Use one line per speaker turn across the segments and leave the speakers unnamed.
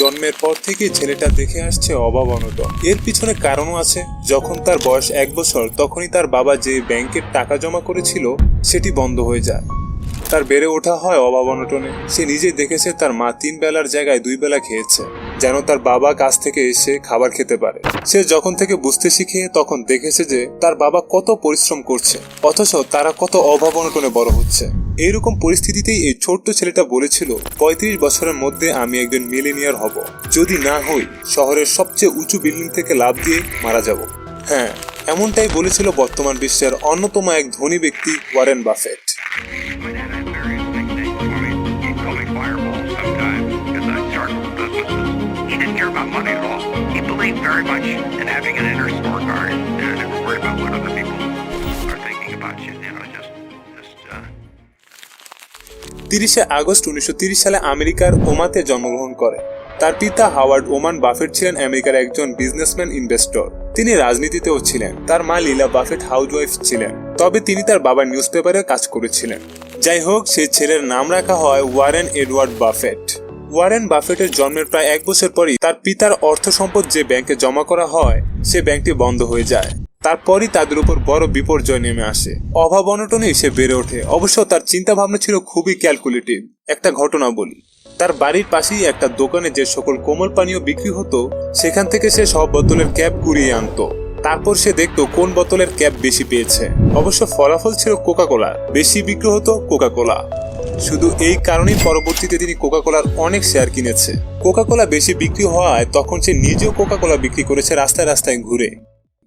জন্মের পর থেকে ছেলেটা দেখে আসছে অভাব অনটন। এর পিছনে কারণও আছে। যখন তার বয়স এক বছর, তখনই তার বাবা যে ব্যাংকের টাকা জমা করেছিল, সেটি বন্ধ হয়ে যায়। তার বেড়ে ওঠা হয় অভাব অনটনে। সে নিজে দেখেছে তার মা তিন বেলার জায়গায় দুই বেলা খেয়েছে। যেন তার বাবা কাছ থেকে এসে খাবার খেতে পারে। সে যখন থেকে বুঝতে শিখে, তখন দেখেছে যে তার বাবা কত পরিশ্রম করছে, অথচ তারা কত অভাব বড় হচ্ছে। এইরকম পরিস্থিতিতেই এই ছোট্ট ছেলেটা বলেছিল, পঁয়ত্রিশ বছরের মধ্যে আমি একজন মিলেনিয়ার হব। যদি না হই, শহরের সবচেয়ে উঁচু বিল্ডিং থেকে লাভ দিয়ে মারা যাব। হ্যাঁ এমনটাই বলেছিল বর্তমান বিশ্বের অন্যতম এক ধনী ব্যক্তি, Warren Buffett.
Believed very much in having an inner scorecard and never worried about what other people are thinking about you. You know, just, just, uh,
তিরিশে আগস্ট উনিশশো সালে আমেরিকার ওমাতে জন্মগ্রহণ করেন তার পিতা হাওয়ার্ড ওমান বাফেট ছিলেন আমেরিকার একজন বিজনেসম্যান ইনভেস্টর। তিনি রাজনীতিতেও ছিলেন। তার মা লীলা বাফেট হাউসওয়াইফ ছিলেন। তবে তিনি তার বাবার নিউজ পেপারে কাজ করেছিলেন। যাই হোক সেই ছেলের নাম রাখা হয় ওয়ারেন এডওয়ার্ড বাফেট। ওয়ারেন বাফেটের জন্মের প্রায় এক বছর পরই তার পিতার অর্থ সম্পদ যে ব্যাংকে জমা করা হয়, সে ব্যাংকটি বন্ধ হয়ে যায়। তারপরই তাদের উপর বড় বিপর্যয় নেমে আসে। অভাব অনটনেই সে বেড়ে ওঠে। অবশ্য তার চিন্তা ভাবনা ছিল খুবই ক্যালকুলেটিভ। একটা ঘটনা বলি। তার বাড়ির পাশেই একটা দোকানে যে সকল কোমল পানীয় বিক্রি হতো, সেখান থেকে সে সব বোতলের ক্যাপ কুড়িয়ে আনতো। তারপর সে দেখতো কোন বোতলের ক্যাপ বেশি পেয়েছে। অবশ্য ফলাফল ছিল কোকা কোলা বেশি বিক্রি হতো কোকা কোলা শুধু এই কারণেই পরবর্তীতে তিনি কোকা কোলার অনেক শেয়ার কিনেছে। কোকা কোলা বেশি বিক্রি হওয়ায় তখন সে নিজেও কোকা কোলা বিক্রি করেছে রাস্তায় রাস্তায় ঘুরে।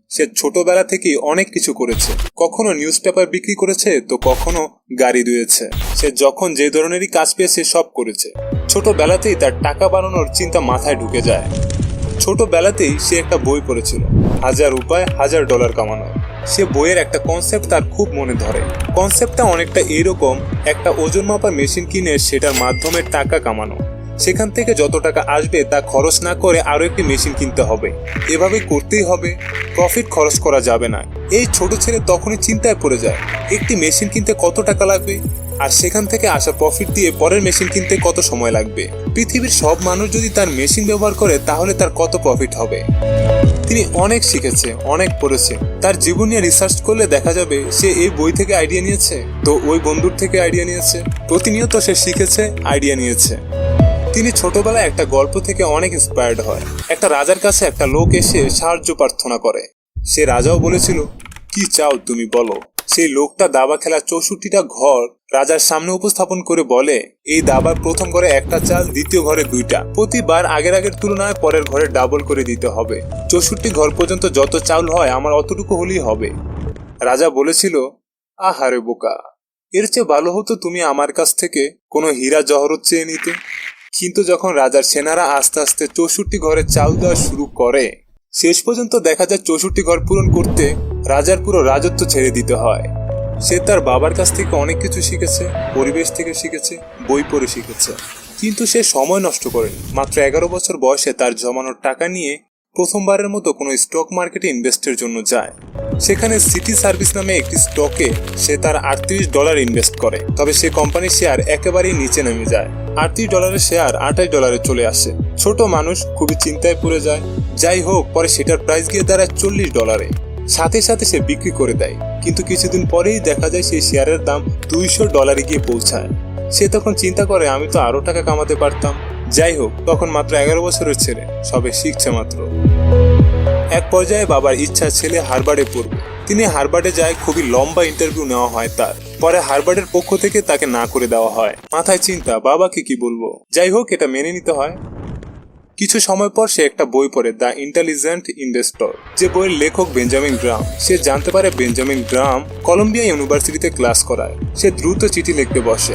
সে ছোটবেলা থেকেই অনেক কিছু করেছে। কখনো নিউজ পেপার বিক্রি করেছে, তো কখনো গাড়ি ধুয়েছে। সে যখন যে ধরনেরই কাজ পেয়েছে সব করেছে। ছোটবেলাতেই তার টাকা বানানোর চিন্তা মাথায় ঢুকে যায়। ছোটবেলাতেই সে একটা বই পড়েছিল। হাজার উপায় হাজার ডলার কামানো সে বইয়ের একটা কনসেপ্ট তার খুব মনে ধরে। কনসেপ্টটা অনেকটা এরকম, একটা ওজন মাপার মেশিন কিনে সেটার মাধ্যমে টাকা কামানো। সেখান থেকে যত টাকা আসবে তা খরচ না করে আরও একটি মেশিন কিনতে হবে। এভাবে করতেই হবে প্রফিট খরচ করা যাবে না। এই ছোট ছেলে তখনই চিন্তায় পড়ে যায়, একটি মেশিন কিনতে কত টাকা লাগবে? আর সেখান থেকে আসা প্রফিট দিয়ে পরের মেশিন কিনতে কত সময় লাগবে? পৃথিবীর সব মানুষ যদি তার মেশিন ব্যবহার করে, তাহলে তার কত প্রফিট হবে? তিনি অনেক শিখেছে, অনেক পড়েছে। তার জীবন নিয়ে রিসার্চ করলে দেখা যাবে সে এই বই থেকে আইডিয়া নিয়েছে। তো ওই বন্ধুর থেকে আইডিয়া নিয়েছে। প্রতিনিয়ত সে শিখেছে আইডিয়া নিয়েছে। তিনি ছোটবেলায় একটা গল্প থেকে অনেক ইন্সপায়ার্ড হয়। একটা রাজার কাছে একটা লোক এসে সাহায্য প্রার্থনা করে। সে রাজাও বলেছিল, কি চাও তুমি বলো? সেই লোকটা দাবা খেলা চৌষট্টিটা ঘর রাজার সামনে উপস্থাপন করে বলে, এই দাবার প্রথম ঘরে একটা চাল, দ্বিতীয় ঘরে দুইটা। প্রতিবার আগের আগের তুলনায় পরের ঘরে ডাবল করে দিতে হবে। চৌষট্টি ঘর পর্যন্ত যত চাউল হয়, আমার অতটুকু হলেই হবে। রাজা বলেছিল, আহারে বোকা! এর চেয়ে ভালো হতো তুমি আমার কাছ থেকে কোনো হীরা জহরত চেয়ে নিতে। কিন্তু যখন রাজার সেনারা আস্তে আস্তে চৌষট্টি ঘরে চাল দেওয়া শুরু করে, শেষ পর্যন্ত দেখা যায় চৌষট্টি ঘর পূরণ করতে রাজার পুরো রাজত্ব ছেড়ে দিতে হয়। সে তার বাবার কাছ থেকে অনেক কিছু শিখেছে, পরিবেশ থেকে শিখেছে, বই পড়ে শিখেছে। কিন্তু সে সময় নষ্ট করেনি। মাত্র এগারো বছর বয়সে তার জমানোর টাকা নিয়ে প্রথমবারের মতো কোনো স্টক মার্কেটে ইনভেস্টের জন্য যায়। সেখানে সিটি সার্ভিস নামে একটি স্টকে সে তার আটত্রিশ ডলার ইনভেস্ট করে। তবে সে কোম্পানির শেয়ার একেবারেই নিচে নেমে যায়। আটত্রিশ ডলারের শেয়ার আঠাশ ডলারে চলে আসে। ছোট মানুষ খুবই চিন্তায় পড়ে যায়। যাই হোক, পরে সেটার প্রাইস গিয়ে দাঁড়ায় চল্লিশ ডলারে সাথে সাথে সে বিক্রি করে দেয়। কিন্তু কিছুদিন পরেই দেখা যায় সেই শেয়ারের দাম দুইশো ডলারে গিয়ে পৌঁছায়। সে তখন চিন্তা করে, আমি তো আরও টাকা কামাতে পারতাম। যাই হোক, তখন মাত্র এগারো বছরের ছেলে, সবে শিখছে মাত্র। এক পর্যায়ে বাবার ইচ্ছা ছেলে হারবার্ডে পড়বে। তিনি হারবার্ডে যায় খুবই লম্বা ইন্টারভিউ নেওয়া হয় তার। পরে হারবার্ডের পক্ষ থেকে তাকে না করে দেওয়া হয়। মাথায় চিন্তা, বাবাকে কি বলব? যাই হোক, এটা মেনে নিতে হয়। কিছু সময় পর সে একটা বই পড়ে, দ্য ইন্টেলিজেন্ট ইনভেস্টর। যে বইয়ের লেখক বেঞ্জামিন গ্রাম সে জানতে পারে বেঞ্জামিন গ্রাম কলম্বিয়া ইউনিভার্সিটিতে ক্লাস করায়। সে দ্রুত চিঠি লিখতে বসে।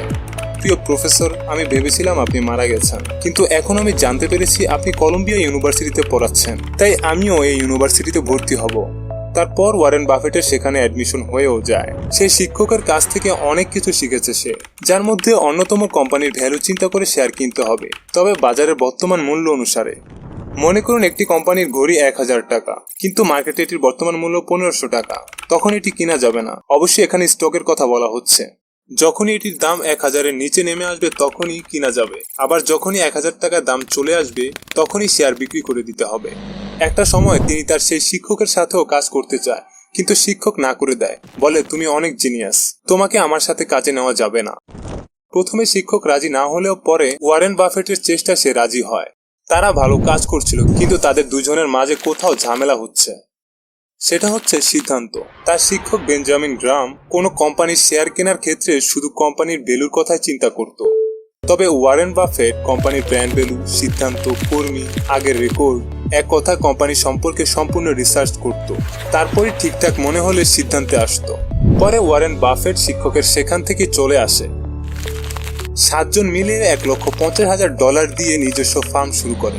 প্রিয় প্রফেসর, আমি ভেবেছিলাম আপনি মারা গেছেন। কিন্তু এখন আমি জানতে পেরেছি আপনি কলম্বিয়া ইউনিভার্সিটিতে পড়াচ্ছেন। তাই আমিও এই ইউনিভার্সিটিতে ভর্তি হব। তারপর ওয়ারেন বাফেটের সেখানে অ্যাডমিশন হয়েও যায়। সেই শিক্ষকের কাছ থেকে অনেক কিছু শিখেছে সে, যার মধ্যে অন্যতম কোম্পানির ভ্যালু চিন্তা করে শেয়ার কিনতে হবে, তবে বাজারের বর্তমান মূল্য অনুসারে। মনে করুন একটি কোম্পানির ঘড়ি এক হাজার টাকা, কিন্তু মার্কেটে এটির বর্তমান মূল্য পনেরোশো টাকা, তখন এটি কিনা যাবে না। অবশ্যই এখানে স্টকের কথা বলা হচ্ছে। যখনই এটির দাম এক হাজারের নিচে নেমে আসবে, তখনই কিনা যাবে। আবার যখনই এক হাজার টাকার দাম চলে আসবে, তখনই শেয়ার বিক্রি করে দিতে হবে। একটা সময় তিনি তার সেই শিক্ষকের সাথেও কাজ করতে চায়, কিন্তু শিক্ষক না করে দেয়, বলে, তুমি অনেক জিনিয়াস তোমাকে আমার সাথে কাজে নেওয়া যাবে না। প্রথমে শিক্ষক রাজি না হলেও পরে ওয়ারেন বাফেটের চেষ্টা সে রাজি হয়। তারা ভালো কাজ করছিল, কিন্তু তাদের দুজনের মাঝে কোথাও ঝামেলা হচ্ছে। সেটা হচ্ছে সিদ্ধান্ত। তার শিক্ষক বেঞ্জামিন গ্রাম কোনো কোম্পানির শেয়ার কেনার ক্ষেত্রে শুধু কোম্পানির ভ্যালুর কথাই চিন্তা করত। তবে ওয়ারেন বাফেট, কোম্পানির ব্র্যান্ড ভ্যালু, সিদ্ধান্ত, কর্মী, আগের রেকর্ড, এক কথা কোম্পানি সম্পর্কে সম্পূর্ণ রিসার্চ করত। তারপরে ঠিকঠাক মনে হলে সিদ্ধান্তে আসতো। পরে ওয়ারেন বাফেট শিক্ষকের সেখান থেকে চলে আসে। সাতজন মিলে এক লক্ষ পঞ্চাশ হাজার ডলার দিয়ে নিজস্ব ফার্ম শুরু করে।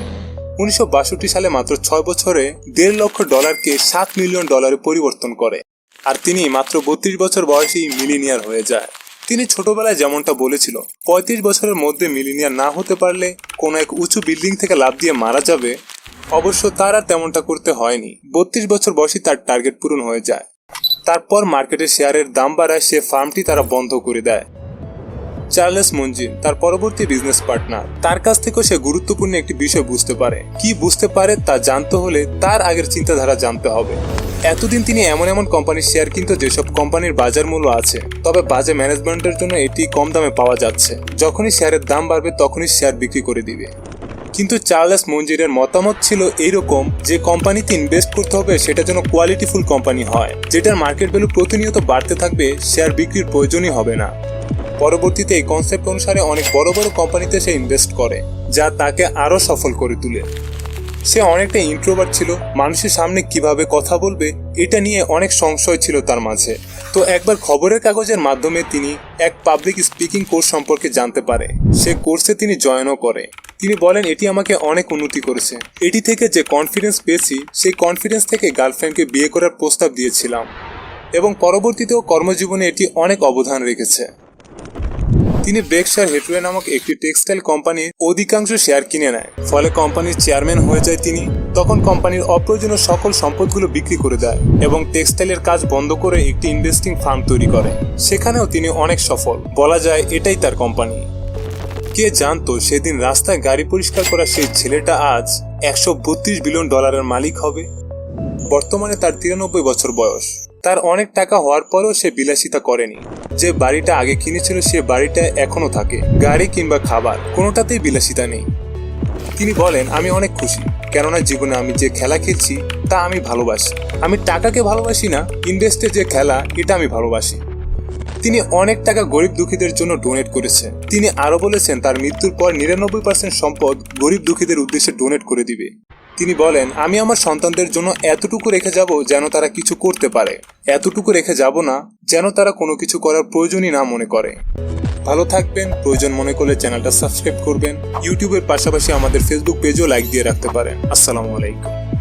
উনিশশো বাষট্টি সালে মাত্র ছয় বছরে দেড় লক্ষ ডলারকে সাত মিলিয়ন ডলারে পরিবর্তন করে। আর তিনি মাত্র বত্রিশ বছর বয়সেই মিলিনিয়ার হয়ে যায়। তিনি ছোটবেলায় যেমনটা বলেছিল, পঁয়ত্রিশ বছরের মধ্যে মিলিনিয়ার না হতে পারলে কোনো এক উঁচু বিল্ডিং থেকে লাভ দিয়ে মারা যাবে, অবশ্য তার আর তেমনটা করতে হয়নি। বত্রিশ বছর বয়সে তার টার্গেট পূরণ হয়ে যায়। তারপর মার্কেটে শেয়ারের দাম বাড়ায় সে ফার্মটি তারা বন্ধ করে দেয়। চার্লেস মঞ্জিন তার পরবর্তী বিজনেস পার্টনার। তার কাছ থেকেও সে গুরুত্বপূর্ণ একটি বিষয় বুঝতে পারে। কি বুঝতে পারে তা জানতে হলে তার আগের চিন্তাধারা জানতে হবে। এতদিন তিনি এমন এমন কোম্পানির শেয়ার কিনতো যেসব কোম্পানির বাজার মূল্য আছে। তবে বাজে ম্যানেজমেন্টের জন্য এটি কম দামে পাওয়া যাচ্ছে। যখনই শেয়ারের দাম বাড়বে, তখনই শেয়ার বিক্রি করে দিবে। কিন্তু চার্লেস মঞ্জিরের মতামত ছিল এইরকম যে, কোম্পানিতে ইনভেস্ট করতে হবে, সেটা যেন কোয়ালিটিফুল কোম্পানি হয়। যেটার মার্কেট ভ্যালু প্রতিনিয়ত বাড়তে থাকবে, শেয়ার বিক্রির প্রয়োজনই হবে না। পরবর্তীতে এই কনসেপ্ট অনুসারে অনেক বড় বড় কোম্পানিতে সে ইনভেস্ট করে, যা তাকে আরও সফল করে তোলে। সে অনেকটা ইন্ট্রোভার্ট ছিল। মানুষের সামনে কীভাবে কথা বলবে, এটা নিয়ে অনেক সংশয় ছিল তার মাঝে। তো একবার খবরের কাগজের মাধ্যমে তিনি এক পাবলিক স্পিকিং কোর্স সম্পর্কে জানতে পারে। সে কোর্সে তিনি জয়েনও করে। তিনি বলেন, এটি আমাকে অনেক উন্নতি করেছে। এটি থেকে যে কনফিডেন্স পেয়েছি, সেই কনফিডেন্স থেকে গার্লফ্রেন্ডকে বিয়ে করার প্রস্তাব দিয়েছিলাম। এবং পরবর্তীতেও কর্মজীবনে এটি অনেক অবদান রেখেছে। তিনি ব্রেকশার হেটওয়ে নামক একটি টেক্সটাইল কোম্পানির অধিকাংশ শেয়ার কিনে নেয়। ফলে কোম্পানির চেয়ারম্যান হয়ে যায় তিনি। তখন কোম্পানির অপ্রয়োজনীয় সকল সম্পদগুলো বিক্রি করে দেয় এবং টেক্সটাইলের কাজ বন্ধ করে একটি ইনভেস্টিং ফার্ম তৈরি করে। সেখানেও তিনি অনেক সফল। বলা যায় এটাই তার কোম্পানি কে জানতো সেদিন রাস্তায় গাড়ি পরিষ্কার করা সেই ছেলেটা আজ একশো বত্রিশ বিলিয়ন ডলারের মালিক হবে? বর্তমানে তার তিরানব্বই বছর বয়স। তার অনেক টাকা হওয়ার পরেও সে বিলাসিতা করেনি। যে বাড়িটা আগে কিনেছিল সে বাড়িটা এখনও থাকে। গাড়ি কিংবা খাবার, কোনোটাতেই বিলাসিতা নেই। তিনি বলেন, আমি অনেক খুশি, কেননা জীবনে আমি যে খেলা খেলছি, তা আমি ভালোবাসি। আমি টাকাকে ভালোবাসি না ইনভেস্টে যে খেলা, এটা আমি ভালোবাসি। তিনি অনেক টাকা গরিব দুঃখীদের জন্য ডোনেট করেছেন। তিনি আরও বলেছেন, তার মৃত্যুর পর নিরানব্বই পার্সেন্ট সম্পদ গরিব দুঃখীদের উদ্দেশ্যে ডোনেট করে দিবে। তিনি বলেন, আমি আমার সন্তানদের জন্য এতটুকু রেখে যাব যেন তারা কিছু করতে পারে। এতটুকু রেখে যাব না যেন তারা কোনো কিছু করার প্রয়োজনই না মনে করে। ভালো থাকবেন, প্রয়োজন মনে করলে চ্যানেলটা সাবস্ক্রাইব করবেন, ইউটিউবের পাশাপাশি আমাদের ফেসবুক পেজও লাইক দিয়ে রাখতে পারেন। আসসালামু আলাইকুম।